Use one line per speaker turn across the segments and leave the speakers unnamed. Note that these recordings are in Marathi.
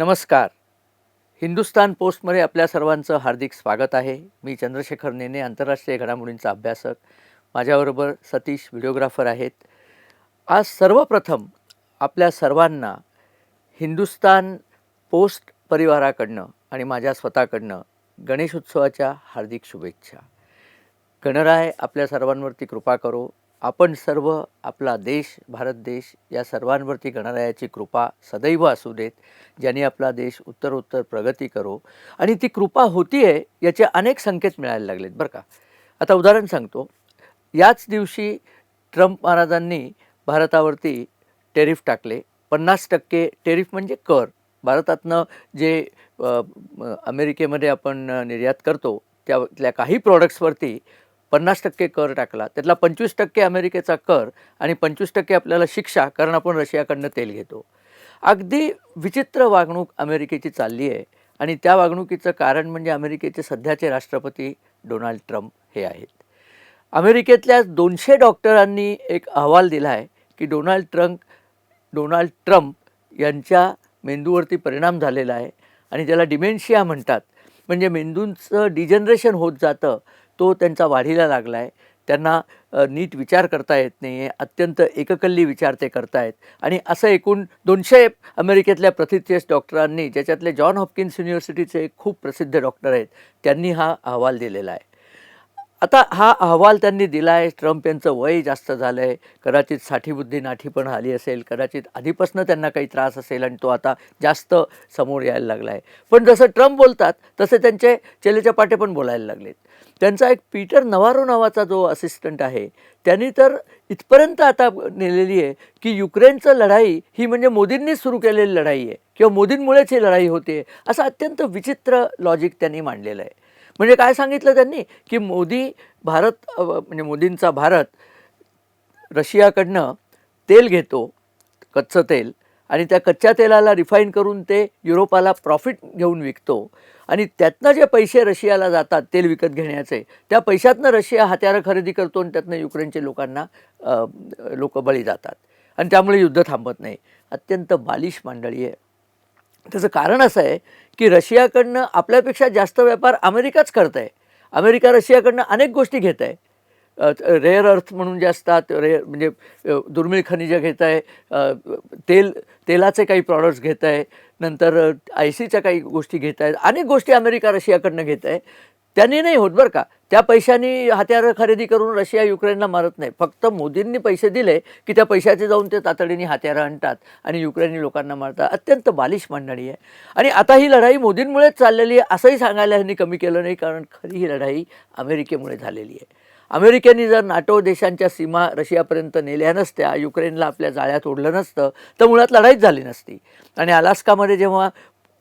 नमस्कार. हिंदुस्तान पोस्टमध्ये आपल्या सर्वांचं हार्दिक स्वागत आहे. मी चंद्रशेखर नेने आंतरराष्ट्रीय घडामोडींचा अभ्यासक. माझ्याबरोबर सतीश व्हिडिओग्राफर आहेत. आज सर्वप्रथम आपल्या सर्वांना हिंदुस्तान पोस्ट परिवाराकडनं आणि माझ्या स्वतःकडनं गणेशोत्सवाच्या हार्दिक शुभेच्छा. गणराय आपल्या सर्वांवरती कृपा करो. आपण सर्व आपला देश भारत देश या सर्वांवरती गणरायाची कृपा सदैव असू देत ज्यांनी आपला देश उत्तरोत्तर प्रगती करो. आणि ती कृपा होती आहे याचे अनेक संकेत मिळायला लागलेत बरं का? आता उदाहरण सांगतो. याच दिवशी ट्रम्प महाराजांनी भारतावरती टेरिफ टाकले. पन्नास टक्के टेरिफ म्हणजे कर. भारतातनं जे अमेरिकेमध्ये आपण निर्यात करतो त्यातल्या काही प्रॉडक्ट्सवरती पन्नास टक्के कर टाकला. त्यातला पंचवीस टक्के अमेरिकेचा कर आणि पंचवीस टक्के आपल्याला शिक्षा कारण आपण रशियाकडनं तेल घेतो. अगदी विचित्र वागणूक अमेरिकेची चालली आहे आणि त्या वागणुकीचं कारण म्हणजे अमेरिकेचे सध्याचे राष्ट्रपती डोनाल्ड ट्रम्प हे आहेत. अमेरिकेतल्या दोनशे डॉक्टरांनी एक अहवाल दिला आहे की डोनाल्ड ट्रम्प डोनाल्ड ट्रम्प यांच्या मेंदूवरती परिणाम झालेला आहे आणि ज्याला डिमेन्शिया म्हणतात. म्हणजे मेंदूंचं डिजनरेशन होत जातं तो त्यांचा वाढीला लागला आहे त्यांना नीट विचार करता येत नाही आहे अत्यंत एककल्ली विचार ते करतायत. आणि असं एकूण दोनशे अमेरिकेतल्या प्रथितयश डॉक्टरांनी ज्याच्यातले जॉन हॉपकिन्स युनिव्हर्सिटीचे खूप प्रसिद्ध डॉक्टर आहेत त्यांनी हा अहवाल दिलेला आहे. आता हा अहवाल त्यांनी दिला आहे ट्रम्प यांचं वय जास्त झालं आहे कदाचित साठीबुद्धी नाठी पण आली असेल कदाचित आधीपासून त्यांना काही त्रास असेल आणि तो आता जास्त समोर यायला लागला आहे पण जसं ट्रम्प बोलतात तसे त्यांचे चेलेच्या पाटे पण बोलायला लागलेत. त्यांचा एक पीटर नवारो नावाचा जो असिस्टंट आहे त्यांनी तर इथपर्यंत आता नेलेली आहे की युक्रेनचं लढाई ही म्हणजे मोदींनीच सुरू केलेली लढाई आहे किंवा मोदींमुळेच ही लढाई होते असं अत्यंत विचित्र लॉजिक त्यांनी मांडलेलं आहे. म्हणजे काय सांगितलं त्यांनी? की मोदी भारत म्हणजे मोदींचा भारत रशियाकडनं तेल घेतो कच्चं तेल आणि त्या कच्च्या तेलाला रिफाईन करून ते युरोपाला प्रॉफिट घेऊन विकतो. आणि त्यातनं जे पैसे रशियाला जातात तेल विकत घेण्याचे त्या पैशातनं रशिया हत्यारं खरेदी करतो आणि त्यातनं युक्रेनच्या लोकांना लोक बळी जातात. आणि त्यामुळे युद्ध थांबत नाही. अत्यंत बालिश मांडळी आहे. त्याचं कारण असं आहे की रशियाकडनं आपल्यापेक्षा जास्त व्यापार अमेरिकाच करत आहे अमेरिका रशियाकडनं अनेक गोष्टी घेत आहे रेअर अर्थ म्हणून जे असतात रेअर म्हणजे दुर्मिळ खनिजं घेत आहे तेल तेलाचे काही प्रॉडक्ट्स घेत आहे नंतर आय सीच्या काही गोष्टी घेत आहेत अनेक गोष्टी अमेरिका रशियाकडनं घेत आहे त्यांनी नाही होत बरं का. त्या पैशांनी हत्यारं खरेदी करून रशिया युक्रेनला मारत नाही. फक्त मोदींनी पैसे दिले की त्या पैशाचे जाऊन ते तातडीने हत्यारं आणतात आणि युक्रेनी लोकांना मारतात. अत्यंत बालिश मंडळी आहे. आणि आता ही लढाई मोदींमुळेच चाललेली आहे असंही सांगायला ह्यांनी कमी केलं नाही कारण खरी ही लढाई अमेरिकेमुळे झालेली आहे. अमेरिकेने जर नाटो देशांच्या सीमा रशियापर्यंत नेल्या नसत्या युक्रेनला आपल्या जाळ्यात ओढलं नसतं तर मुळात लढाईच झाली नसती. आणि अलास्कामध्ये जेव्हा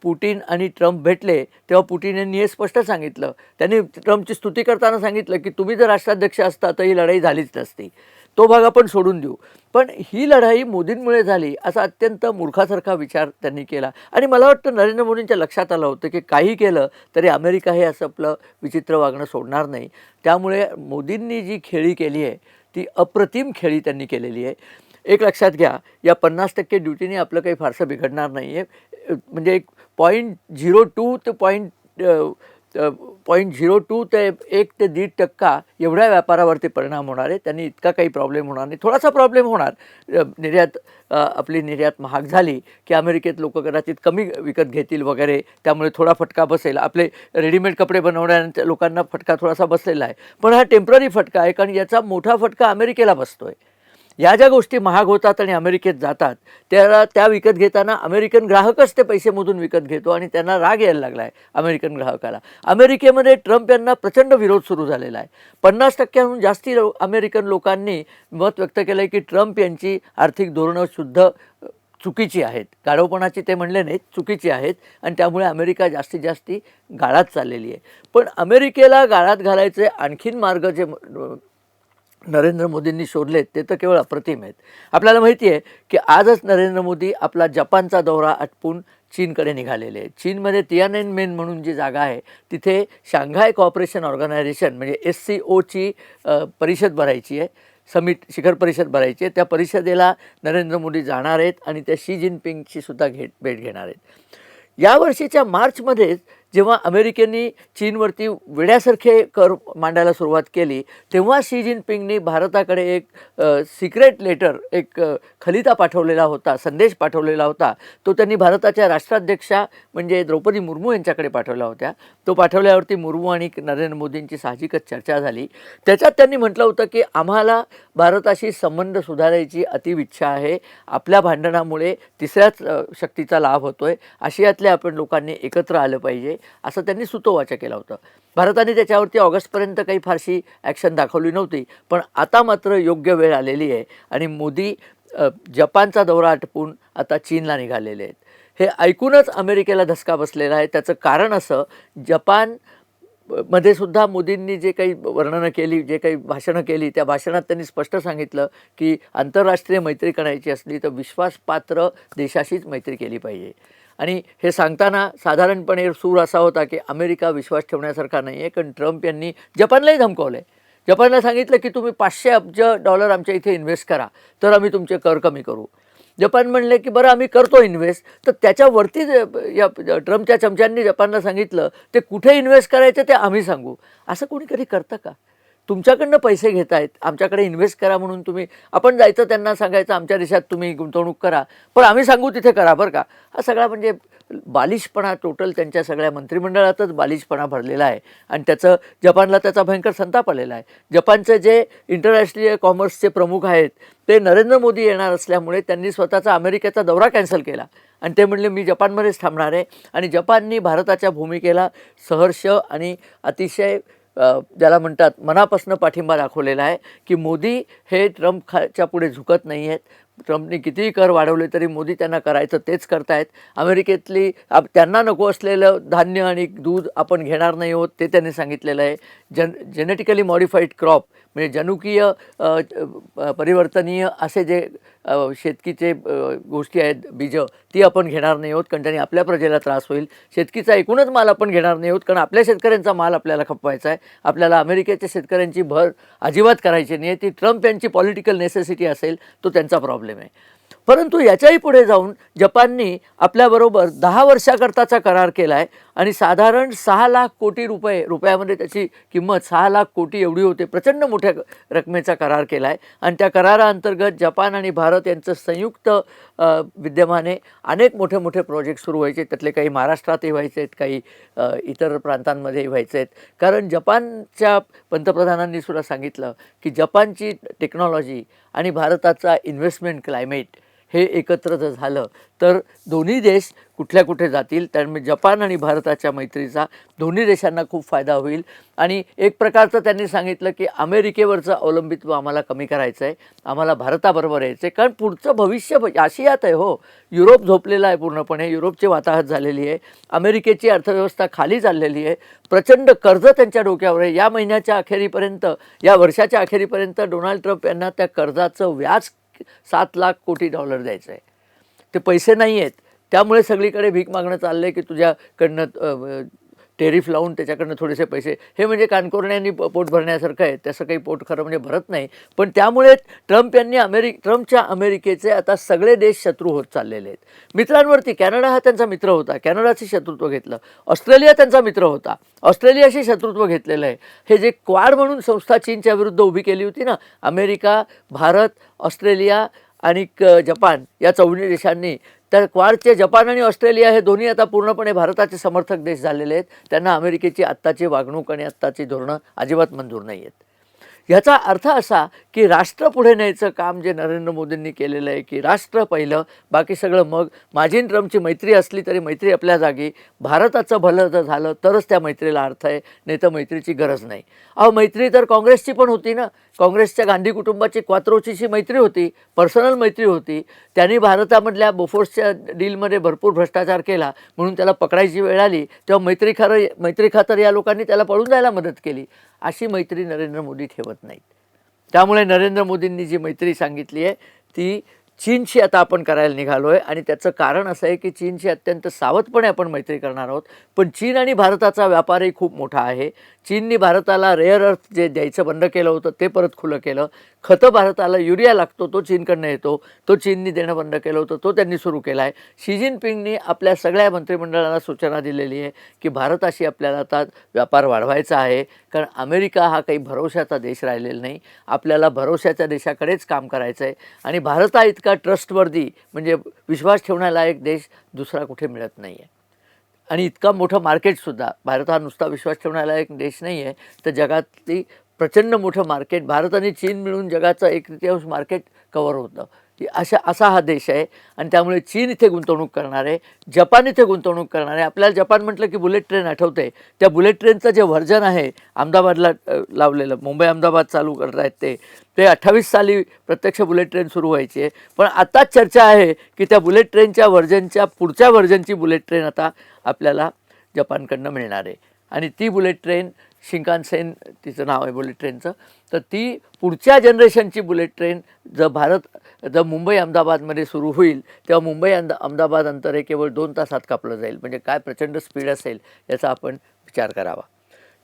पुटिन आणि ट्रम्प भेटले तेव्हा पुटिन यांनी हे स्पष्ट सांगितलं. त्यांनी ट्रम्पची स्तुती करताना सांगितलं की तुम्ही जर राष्ट्राध्यक्ष असता तर ही लढाई झालीच नसती. तो भाग आपण सोडून देऊ. पण ही लढाई मोदींमुळे झाली असा अत्यंत मूर्खासारखा विचार त्यांनी केला. आणि मला वाटतं नरेंद्र मोदींच्या लक्षात आलं होतं की काही केलं तरी अमेरिका हे असं आपलं विचित्र वागणं सोडणार नाही. त्यामुळे मोदींनी जी खेळी केली आहे ती अप्रतिम खेळी त्यांनी केलेली आहे. एक लक्षात घ्या या पन्नास टक्के ड्युटीने आपलं काही फारसं बिघडणार नाही आहे म्हणजे एक पॉईंट झिरो टू ते पॉईंट पॉईंट झिरो टू ते एक ते दीड टक्का एवढ्या व्यापारावरती परिणाम होणार आहे. त्यांनी इतका काही प्रॉब्लेम होणार नाही. थोडासा प्रॉब्लेम होणार. निर्यात आपली निर्यात महाग झाली की अमेरिकेत लोक कदाचित कमी विकत घेतील वगैरे त्यामुळे थोडा फटका बसेल. आपले रेडीमेड कपडे बनवणाऱ्या लोकांना फटका थोडासा बसलेला आहे. पण हा टेंपररी फटका आहे कारण याचा मोठा फटका अमेरिकेला बसतो आहे या ज्या गोष्टी महाग होतात आणि अमेरिकेत जातात त्याला त्या विकत घेताना अमेरिकन ग्राहकच ते पैसेमधून विकत घेतो आणि त्यांना राग यायला लागला आहे अमेरिकन ग्राहकाला. अमेरिकेमध्ये ट्रम्प यांना प्रचंड विरोध सुरू झालेला आहे. पन्नास टक्क्याहून जास्ती लो अमेरिकन लोकांनी मत व्यक्त केलं आहे की ट्रम्प यांची आर्थिक धोरणं शुद्ध चुकीची आहेत. गाढवपणाची ते म्हणले नाहीत चुकीची आहेत आणि त्यामुळे अमेरिका जास्तीत जास्ती गाळात चाललेली आहे. पण अमेरिकेला गाळात घालायचे आणखीन मार्ग जे नरेंद्र मोदींनी शोधलेत ते तर केवळ अप्रतिम आहेत. आपल्याला माहिती आहे की आजच नरेंद्र मोदी आपला जपानचा दौरा आटपून चीनकडे निघालेले आहेत. चीनमध्ये तियानेन मेन म्हणून जी जागा आहे तिथे शांघाय कॉपरेशन ऑर्गनायझेशन म्हणजे एस सी ओची परिषद भरायची आहे समिट शिखर परिषद भरायची आहे. त्या परिषदेला नरेंद्र मोदी जाणार आहेत आणि त्या शी जिनपिंगची सुद्धा घेट भेट घेणार आहेत. यावर्षीच्या मार्चमध्येच जेव्हा अमेरिकेने चीनवरती वेड्यासारखे कर मांडायला सुरुवात केली तेव्हा शी जिनपिंगनी भारताकडे एक सिक्रेट लेटर एक खलिता पाठवलेला होता संदेश पाठवलेला होता. तो त्यांनी भारताच्या राष्ट्राध्यक्षा म्हणजे द्रौपदी मुर्मू यांच्याकडे पाठवल्या होत्या. तो पाठवल्यावरती मुर्मू आणि नरेंद्र मोदींची साहजिकच चर्चा झाली. त्याच्यात त्यांनी म्हटलं होतं की आम्हाला भारताशी संबंध सुधारायची अतिविच्छा आहे. आपल्या भांडणामुळे तिसऱ्याच शक्तीचा लाभ होतो आहे आशियातल्या आपण लोकांनी एकत्र आलं पाहिजे. असं त्यांनी सुतोवाचा केला होता. भारताने त्याच्यावरती ऑगस्टपर्यंत काही फारशी ॲक्शन दाखवली नव्हती पण आता मात्र योग्य वेळ आलेली आहे आणि मोदी जपानचा दौरा आटपून आता चीनला निघालेले आहेत. हे ऐकूनच अमेरिकेला धसका बसलेला आहे. त्याचं कारण असं जपानमध्ये सुद्धा मोदींनी जे काही वर्णनं केली जे काही भाषणं केली त्या भाषणात त्यांनी स्पष्ट सांगितलं की आंतरराष्ट्रीय मैत्री करायची असली तर विश्वासपात्र देशाशीच मैत्री केली पाहिजे. आणि हे सांगताना साधारणपणे सूर असा होता की अमेरिका विश्वास ठेवण्यासारखा नाही आहे कारण ट्रम्प यांनी जपानलाही धमकावलं आहे जपानला सांगितलं की तुम्ही पाचशे अब्ज डॉलर आमच्या इथे इन्व्हेस्ट करा तर आम्ही तुमचे कर कमी करू. जपान म्हणले की बरं आम्ही करतो इन्व्हेस्ट तर त्याच्यावरती या ट्रम्पच्या चमच्यांनी जपानला सांगितलं ते कुठे इन्व्हेस्ट करायचं ते आम्ही सांगू. असं कोणी कधी करतं का? तुमच्याकडनं पैसे घेत आहेत आमच्याकडे इन्व्हेस्ट करा म्हणून तुम्ही आपण जायचं त्यांना सांगायचं आमच्या देशात तुम्ही गुंतवणूक करा. पण आम्ही सांगू तिथे करा बरं का. हा सगळा म्हणजे बालिशपणा टोटल त्यांच्या सगळ्या मंत्रिमंडळातच बालिशपणा भरलेला आहे. आणि त्याचं जपानला त्याचा भयंकर संताप आलेला आहे. जपानचे जे इंटरनॅशनल कॉमर्सचे प्रमुख आहेत ते नरेंद्र मोदी येणार असल्यामुळे त्यांनी स्वतःचा अमेरिकेचा दौरा कॅन्सल केला. आणि ते म्हणले मी जपानमध्येच थांबणार आहे. आणि जपाननी भारताच्या भूमिकेला सहर्ष आणि अतिशय ज्याला म्हणतात मनापासून पाठिंबा दाखवलेला आहे की मोदी हे ट्रम्प खाच्या पुढे झुकत नाही आहेत ट्रम्पने कितीही कर वाढवले तरी मोदी त्यांना करायचं तेच करतायत. अमेरिकेतली आप- त्यांना नको असलेलं धान्य आणि दूध आपण घेणार नाही आहोत ते त्यांनी सांगितलेलं आहे. जन जेनेटिकली मॉडिफाईड क्रॉप म्हणजे जनुकीय परिवर्तनीय असे जे शेतकीचे गोष्टी आहेत बीजं ती आपण घेणार नाही आहोत कारण त्यांनी आपल्या प्रजेला त्रास होईल. शेतकीचा एकूणच माल आपण घेणार नाही आहोत कारण आपल्या शेतकऱ्यांचा माल आपल्याला खपवायचा आहे. आपल्याला अमेरिकेच्या शेतकऱ्यांची भर अजिबात करायची नाही आहे. ती ट्रम्प यांची पॉलिटिकल नेसेसिटी असेल तो त्यांचा प्रॉब्लेम आहे. परंतु याच्याही पुढे जाऊन जपाननी आपल्याबरोबर दहा वर्षाकरताचा करार केला आहे आणि साधारण सहा लाख कोटी रुपये रुपयामध्ये त्याची किंमत सहा लाख कोटी एवढी होते. प्रचंड मोठ्या रकमेचा करार केला आहे आणि त्या कराराअंतर्गत जपान आणि भारत यांचं संयुक्त विद्यमाने अनेक मोठे मोठे प्रोजेक्ट सुरू व्हायचे. त्यातले काही महाराष्ट्रातही व्हायचे आहेत काही इतर प्रांतांमध्येही व्हायचे आहेत. कारण जपानच्या पंतप्रधानांनी सुद्धा सांगितलं की जपानची टेक्नॉलॉजी आणि भारताचा इन्व्हेस्टमेंट क्लायमेट हे एकत्र जर झालं तर दोन्ही देश कुठल्या कुठे जातील त्यामुळे जपान आणि भारताच्या मैत्रीचा दोन्ही देशांना खूप फायदा होईल. आणि एक प्रकारचं त्यांनी सांगितलं की अमेरिकेवरचं अवलंबित्व आम्हाला कमी करायचं आहे आम्हाला भारताबरोबर यायचं आहे. कारण पुढचं भविष्य आशियात आहे हो. युरोप झोपलेला आहे पूर्णपणे युरोपची वाताहत झालेली आहे अमेरिकेची अर्थव्यवस्था खाली चाललेली आहे प्रचंड कर्ज त्यांच्या डोक्यावर आहे. या महिन्याच्या अखेरीपर्यंत या वर्षाच्या अखेरीपर्यंत डोनाल्ड ट्रम्प यांना त्या कर्जाचं व्याज सात लाख कोटी डॉलर द्यायचं आहे ते पैसे नाही आहेत. त्यामुळे सगळीकडे भीक मागणं चाललं आहे की तुझ्याकडनं टेरिफ लावून त्याच्याकडनं थोडेसे पैसे. हे म्हणजे कानकोरण्यांनी प- पोट भरण्यासारखं आहे. तसं काही पोट खरं म्हणजे भरत नाही. पण त्यामुळे ट्रम्प यांनी अमेरिक ट्रम्पच्या अमेरिकेचे आता सगळे देश शत्रू होत चाललेले आहेत. मित्रांवरती कॅनडा हा त्यांचा मित्र होता. कॅनडाशी शत्रुत्व घेतलं. ऑस्ट्रेलिया त्यांचा मित्र होता. ऑस्ट्रेलियाशी शत्रुत्व घेतलेलं आहे. हे जे क्वाड म्हणून संस्था चीनच्या विरुद्ध उभी केली होती ना अमेरिका भारत ऑस्ट्रेलिया आणि क- जपान या चौन्ही देशांनी तर क्वाडचे जपान आणि ऑस्ट्रेलिया हे दोन्ही आता पूर्णपणे भारताचे समर्थक देश झालेले आहेत. त्यांना अमेरिकेची आत्ताची वागणूक आणि आत्ताची धोरणं अजिबात मंजूर नाही आहेत ह्याचा अर्थ असा की राष्ट्र पुढे न्यायचं काम जे नरेंद्र मोदींनी केलेलं आहे की राष्ट्र पहिलं बाकी सगळं मग. माझी ट्रम्पची मैत्री असली तरी मैत्री आपल्या जागी. भारताचं भलं जर झालं तरच त्या मैत्रीला अर्थ आहे नाही तर मैत्रीची गरज नाही. अहो मैत्री तर काँग्रेसची पण होती ना. काँग्रेसच्या गांधी कुटुंबाची क्वात्रोचीची मैत्री होती पर्सनल मैत्री होती. त्यांनी भारतामधल्या बोफोर्सच्या डीलमध्ये भरपूर भ्रष्टाचार केला म्हणून त्याला पकडायची वेळ आली. तेव्हा मैत्री खरं मैत्री खातर या लोकांनी त्याला पळून जायला मदत केली. अशी मैत्री नरेंद्र मोदी ठेवत नाहीत. त्यामुळे नरेंद्र मोदींनी जी मैत्री सांगितली आहे ती चीनशी आता आपण करायला निघालो आहे आणि त्याचं कारण असं आहे की चीनशी अत्यंत सावधपणे आपण मैत्री करणार आहोत. पण चीन आणि भारताचा व्यापारही खूप मोठा आहे. चीननी भारताला रेअर अर्थ जे द्यायचं बंद केलं होतं ते परत खुलं केलं. खतं भारताला युरिया लागतो तो चीनकडनं येतो. तो चीननी देणं बंद केलं होतं तो त्यांनी सुरू केला आहे. शी जिनपिंगनी आपल्या सगळ्या मंत्रिमंडळाला सूचना दिलेली आहे की भारताशी आपल्याला आता व्यापार वाढवायचा आहे. कारण अमेरिका हा काही भरोशाचा देश राहिलेला नाही. आपल्याला भरोशाच्या देशाकडेच काम करायचं आहे आणि भारता इतका ट्रस्टवर्दी म्हणजे विश्वास ठेवण्यालायक देश दुसरा कुठे मिळत नाही आहे आणि इतका मोठं मार्केटसुद्धा भारत हा नुसता विश्वास ठेवण्याला एक देश नाही आहे तर जगातली प्रचंड मोठं मार्केट भारत आणि चीन मिळून जगाचं एक तृतीयांश मार्केट कवर होतं. अशा असा हा देश आहे आणि त्यामुळे चीन इथे गुंतवणूक करणार आहे जपान इथे गुंतवणूक करणार आहे आपल्याला जपान म्हटलं की बुलेट ट्रेन आठवते त्या बुलेट ट्रेनचं जे व्हर्जन आहे अहमदाबादला लावलेलं मुंबई अहमदाबाद चालू करत आहेत ते ते अठ्ठावीस साली प्रत्यक्ष बुलेट ट्रेन सुरू व्हायची आहे. पण आता चर्चा आहे की त्या बुलेट ट्रेनच्या व्हर्जनच्या पुढच्या व्हर्जनची बुलेट ट्रेन आता आपल्याला जपानकडनं मिळणार आहे. आणि ती बुलेट ट्रेन शिंकानसेन तिचं नाव आहे बुलेट ट्रेनचं तर ती पुढच्या जनरेशनची बुलेट ट्रेन जर भारत जर मुंबई अहमदाबादमध्ये सुरू होईल तेव्हा मुंबई अहमदा अहमदाबाद अंतर हे केवळ दोन तासात कापलं जाईल. म्हणजे काय प्रचंड स्पीड असेल याचा आपण विचार करावा.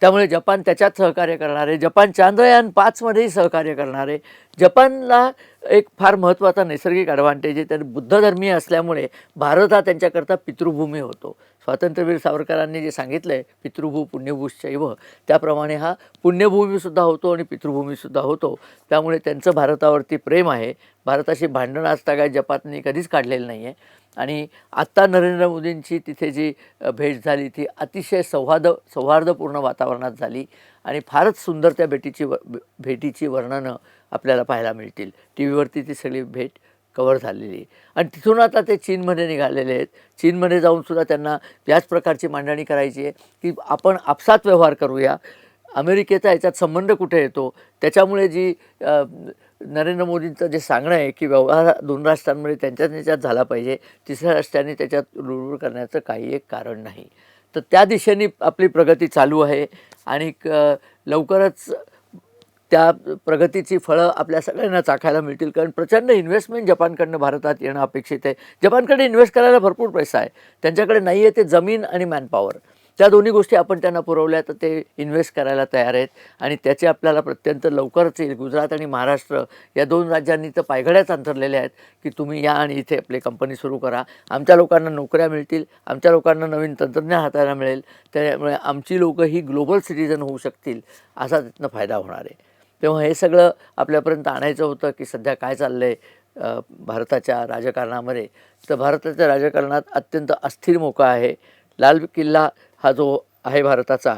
त्यामुळे जपान त्याच्यात सहकार्य करणार आहे जपान चांद्रयान पाचमध्येही सहकार्य करणार आहे जपानला एक फार महत्त्वाचा नैसर्गिक ॲडव्हान्टेज आहे. तर बुद्धधर्मीय असल्यामुळे भारत हा त्यांच्याकरता पितृभूमी होतो. स्वातंत्र्यवीर सावरकरांनी जे सांगितलं आहे पितृभू पुण्यभूशैव त्याप्रमाणे हा पुण्यभूमीसुद्धा होतो आणि पितृभूमीसुद्धा होतो. त्यामुळे त्यांचं भारतावरती प्रेम आहे. भारताशी भांडणं असता काय जपाननी कधीच काढलेलं नाही आहे आणि आत्ता नरेंद्र मोदींची तिथे जी भेट झाली ती अतिशय सौहार्द सौहार्दपूर्ण वातावरणात झाली आणि फारच सुंदर त्या भेटीची व भेटीची वर्णनं आपल्याला पाहायला मिळतील. टी व्हीवरती ती सगळी भेट कवर झालेली आहे. आणि तिथून आता ते चीनमध्ये निघालेले आहेत. चीनमध्ये जाऊनसुद्धा त्यांना याच प्रकारची मांडणी करायची आहे की आपण आपसात व्यवहार करूया. अमेरिकेचा याच्यात संबंध कुठे येतो? त्याच्यामुळे जी नरेंद्र मोदींचं जे सांगणं आहे की व्यवहार दोन राष्ट्रांमध्ये त्यांच्यात त्याच्यात झाला पाहिजे तिसऱ्या राष्ट्रांनी त्याच्यात रुळवूळ करण्याचं काही एक कारण नाही. तर त्या दिशेने आपली प्रगती चालू आहे आणि लवकरच त्या प्रगतीची फळं आपल्या सगळ्यांना चाखायला मिळतील. कारण प्रचंड इन्व्हेस्टमेंट जपानकडनं भारतात येणं अपेक्षित आहे. जपानकडे इन्व्हेस्ट करायला भरपूर पैसा आहे. त्यांच्याकडे नाही आहे ते जमीन आणि मॅनपॉवर त्या दोन्ही गोष्टी आपण त्यांना पुरवल्या तर ते इन्व्हेस्ट करायला तयार आहेत. आणि त्याचे आपल्याला प्रत्यंत लवकरच येईल. गुजरात आणि महाराष्ट्र या दोन राज्यांनी तर पायघड्याच अंतरलेल्या आहेत की तुम्ही या आणि इथे आपली कंपनी सुरू करा. आमच्या लोकांना नोकऱ्या मिळतील. आमच्या लोकांना नवीन तंत्रज्ञान हाताळायला मिळेल. त्यामुळे आमची लोकं ही ग्लोबल सिटीजन होऊ शकतील असा त्यातनं फायदा होणार आहे. तेव्हा हे सगळं आपल्यापर्यंत आणायचं होतं की सध्या काय चाललं आहे भारताच्या राजकारणामध्ये. तर भारताच्या राजकारणात अत्यंत अस्थिर मोका आहे. लाल किल्ला हा जो आहे भारताचा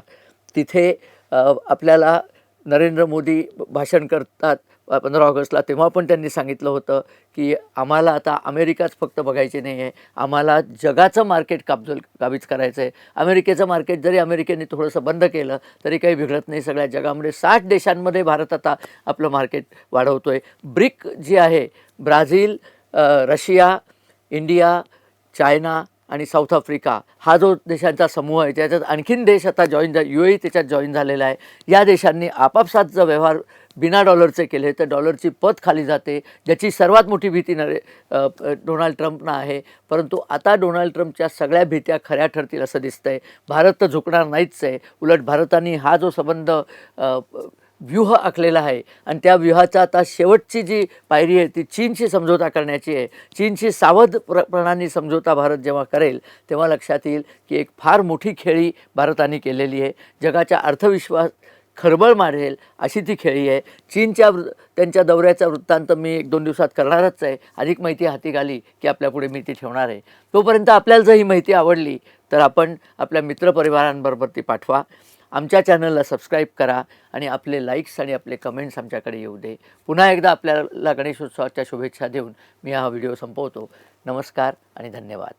तिथे आपल्याला नरेंद्र मोदी भाषण करतात पंधरा ऑगस्टला. तेव्हा पण त्यांनी सांगितलं होतं की आम्हाला आता अमेरिकाच फक्त बघायची नाही आहे आम्हाला जगाचं मार्केट काबजल काबीज करायचं आहे अमेरिकेचं मार्केट जरी अमेरिकेने थोडंसं बंद केलं तरी काही बिघडत नाही सगळ्या जगामध्ये. साठ देशांमध्ये भारत आता आपलं मार्केट वाढवतो आहे ब्रिक जी आहे ब्राझील रशिया इंडिया चायना आणि साऊथ आफ्रिका हा जो देशांचा समूह आहे त्याच्यात आणखीन देश आता जॉईन झा यू ए त्याच्यात जॉईन झालेला आहे. या देशांनी आपापसात जर व्यवहार बिना डॉलरचे केले तर डॉलरची पत खाली जाते ज्याची सर्वात मोठी भीती नरे डोनाल्ड ट्रम्पना आहे. परंतु आता डोनाल्ड ट्रम्पच्या सगळ्या भीत्या खऱ्या ठरतील असं दिसतंय. भारत तर झुकणार नाहीच आहे. उलट भारताने हा जो संबंध व्यूह आखलेला आहे. आणि त्या व्यूहाचा आता शेवटची जी पायरी आहे ती चीनशी समझोता करण्याची आहे. चीनशी सावध प्र प्रणाली समझोता भारत जेव्हा करेल तेव्हा लक्षात येईल की एक फार मोठी खेळी भारताने केलेली आहे. जगाच्या अर्थविश्वास खरबळ मारेल अशी ती खेळी आहे. चीनच्या वृ त्यांच्या दौऱ्याचा वृत्तांत मी एक दोन दिवसात करणारच आहे. अधिक माहिती हाती घाली की आपल्यापुढे मी ती ठेवणार आहे. तोपर्यंत आपल्याला जर ही माहिती आवडली तर आपण आपल्या मित्रपरिवारांबरोबर ती पाठवा. आमच्या चॅनलला सबस्क्राईब करा आणि आपले लाईक्स आणि आपले कमेंट्स आमच्याकडे येऊ दे. पुन्हा एकदा आपल्याला गणेशोत्सवाच्या शुभेच्छा देऊन मी हा व्हिडिओ संपवतो. नमस्कार आणि धन्यवाद.